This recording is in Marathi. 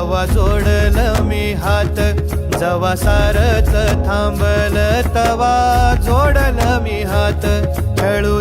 जवा जोडलं मी हात जवा सारत थांबल तवा. जोडलं मी हात खेळू